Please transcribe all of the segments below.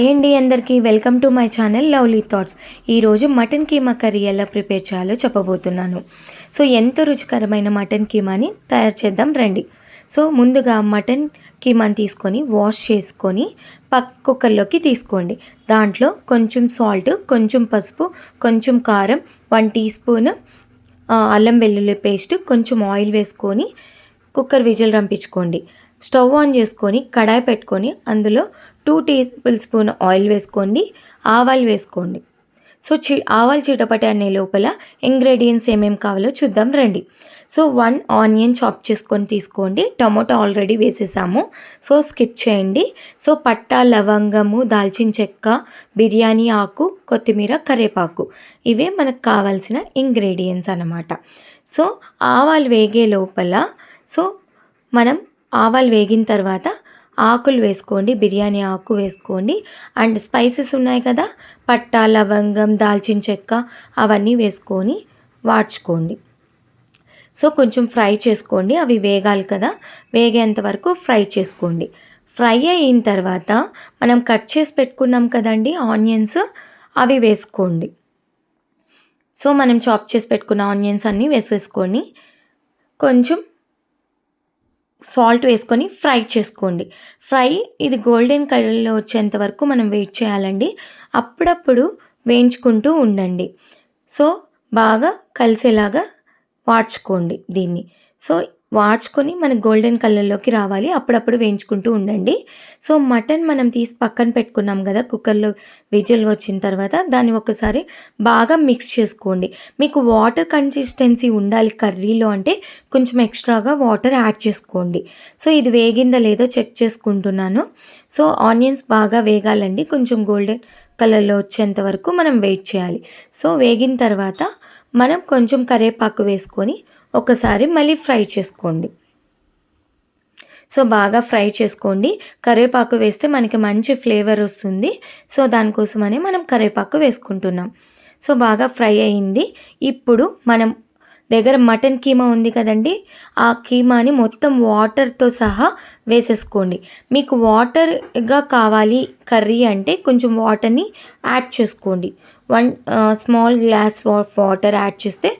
అయ్యండి అందరికీ welcome to my channel lovely thoughts. ఈరోజు మటన్ కీమా కర్రీ ఎలా ప్రిపేర్ చేయాలో చెప్పబోతున్నాను. సో ఎంతో రుచికరమైన మటన్ కీమాని తయారు చేద్దాం రండి. సో ముందుగా మటన్ కీమాని తీసుకొని వాష్ చేసుకొని పక్ కుక్కర్లోకి తీసుకోండి. దాంట్లో కొంచెం సాల్ట్ కొంచెం పసుపు కొంచెం కారం వన్ టీ స్పూన్ అల్లం వెల్లుల్లి పేస్ట్ కొంచెం ఆయిల్ వేసుకొని కుక్కర్ విజిల్ రంపించుకోండి. స్టవ్ ఆన్ చేసుకొని కడాయి పెట్టుకొని అందులో టూ టేబుల్ స్పూన్ ఆయిల్ వేసుకోండి ఆవాలు వేసుకోండి. సో చి ఆవాలు చిటపట అనే లోపల ఇంగ్రీడియంట్స్ ఏమేమి కావాలో చూద్దాం రండి. సో వన్ ఆనియన్ చాప్ చేసుకొని తీసుకోండి. టొమాటో ఆల్రెడీ వేసేసాము. సో స్కిప్ చేయండి. సో పట్టా లవంగము దాల్చిన చెక్క బిర్యానీ ఆకు కొత్తిమీర కరేపాకు ఇవే మనకు కావాల్సిన ఇంగ్రీడియంట్స్ అన్నమాట. సో ఆవాలు వేగే లోపల సో మనం ఆవాలు వేగిన తర్వాత ఆకులు వేసుకోండి బిర్యానీ ఆకు వేసుకోండి. అండ్ స్పైసెస్ ఉన్నాయి కదా పట్టా లవంగం దాల్చిన చెక్క అవన్నీ వేసుకొని వాడ్చుకోండి. సో కొంచెం ఫ్రై చేసుకోండి అవి వేగాలి కదా వేగేంత వరకు ఫ్రై చేసుకోండి. ఫ్రై అయిన తర్వాత మనం కట్ చేసి పెట్టుకున్నాం కదండి ఆనియన్స్ అవి వేసుకోండి. సో మనం చాప్ చేసి పెట్టుకున్న ఆనియన్స్ అన్నీ వేసేసుకొని కొంచెం సాల్ట్ వేసుకొని ఫ్రై చేసుకోండి. ఫ్రై ఇది గోల్డెన్ కలర్లో వచ్చేంత వరకు మనం వెయిట్ చేయాలండి. అప్పుడప్పుడు వేయించుకుంటూ ఉండండి. సో బాగా కలిసేలాగా వాడ్చుకోండి దీన్ని. సో వాడ్చుకొని మనకి గోల్డెన్ కలర్లోకి రావాలి. అప్పుడప్పుడు వేయించుకుంటూ ఉండండి. సో మటన్ మనం తీసి పక్కన పెట్టుకున్నాం కదా కుక్కర్లో విజిల్ వచ్చిన తర్వాత దాన్ని ఒకసారి బాగా మిక్స్ చేసుకోండి. మీకు వాటర్ కన్సిస్టెన్సీ ఉండాలి కర్రీలో అంటే కొంచెం ఎక్స్ట్రాగా వాటర్ యాడ్ చేసుకోండి. సో ఇది వేగిందా లేదో చెక్ చేసుకుంటున్నాను. సో ఆనియన్స్ బాగా వేగాలండి. కొంచెం గోల్డెన్ కలర్లో వచ్చేంత వరకు మనం వెయిట్ చేయాలి. సో వేగిన తర్వాత మనం కొంచెం కరివేపాకు వేసుకొని ఒకసారి మళ్ళీ ఫ్రై చేసుకోండి. సో బాగా ఫ్రై చేసుకోండి. కరివేపాకు వేస్తే మనకి మంచి ఫ్లేవర్ వస్తుంది. సో దానికోసమని మనం కరివేపాకు వేసుకుంటున్నాం. సో బాగా ఫ్రై అయింది. ఇప్పుడు మనం దగ్గర మటన్ కీమా ఉంది కదండి ఆ కీమాని మొత్తం వాటర్తో సహా వేసేసుకోండి. మీకు వాటర్గా కావాలి కర్రీ అంటే కొంచెం వాటర్ని యాడ్ చేసుకోండి. One small glass of water add చేస్తే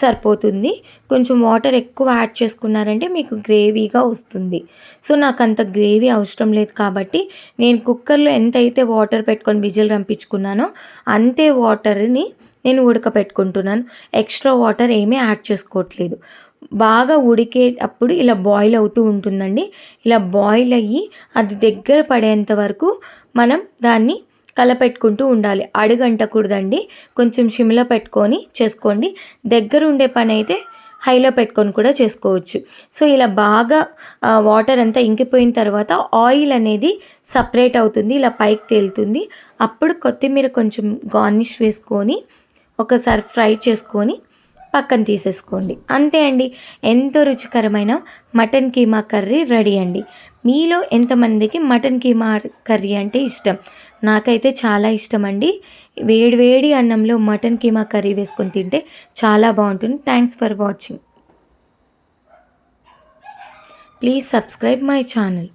సరిపోతుంది. కొంచెం వాటర్ ఎక్కువ యాడ్ చేసుకున్నారంటే మీకు గ్రేవీగా వస్తుంది. సో నాకు అంత గ్రేవీ అవసరం లేదు కాబట్టి నేను కుక్కర్లో ఎంత అయితే వాటర్ పెట్టుకొని విజిల్ రంపించుకున్నానో అంతే వాటర్ని నేను ఉడకపెట్టుకుంటున్నాను. ఎక్స్ట్రా వాటర్ ఏమీ యాడ్ చేసుకోవట్లేదు. బాగా ఉడికేటప్పుడు ఇలా బాయిల్ అవుతూ ఉంటుందండి. ఇలా బాయిల్ అయ్యి అది దగ్గర పడేంత వరకు మనం దాన్ని కలపెట్టుకుంటూ ఉండాలి. అడుగంటకూడదండి. కొంచెం షిమ్లో పెట్టుకొని చేసుకోండి. దగ్గర ఉండే పని అయితే హైలో పెట్టుకొని కూడా చేసుకోవచ్చు. సో ఇలా బాగా వాటర్ అంతా ఇంకిపోయిన తర్వాత ఆయిల్ అనేది సపరేట్ అవుతుంది. ఇలా పైకి తేలుతుంది. అప్పుడు కొత్తిమీర కొంచెం గార్నిష్ వేసుకొని ఒకసారి ఫ్రై చేసుకొని పక్కన తీసేసుకోండి. అంతే అండి. ఎంతో రుచికరమైన మటన్ కీమా కర్రీ రెడీ అండి. మీలో ఎంతమందికి మటన్ కీమా కర్రీ అంటే ఇష్టం? నాకైతే చాలా ఇష్టం అండి వేడివేడి అన్నంలో మటన్ కీమా కర్రీ వేసుకొని తింటే చాలా బాగుంటుంది. Thanks for watching please subscribe my channel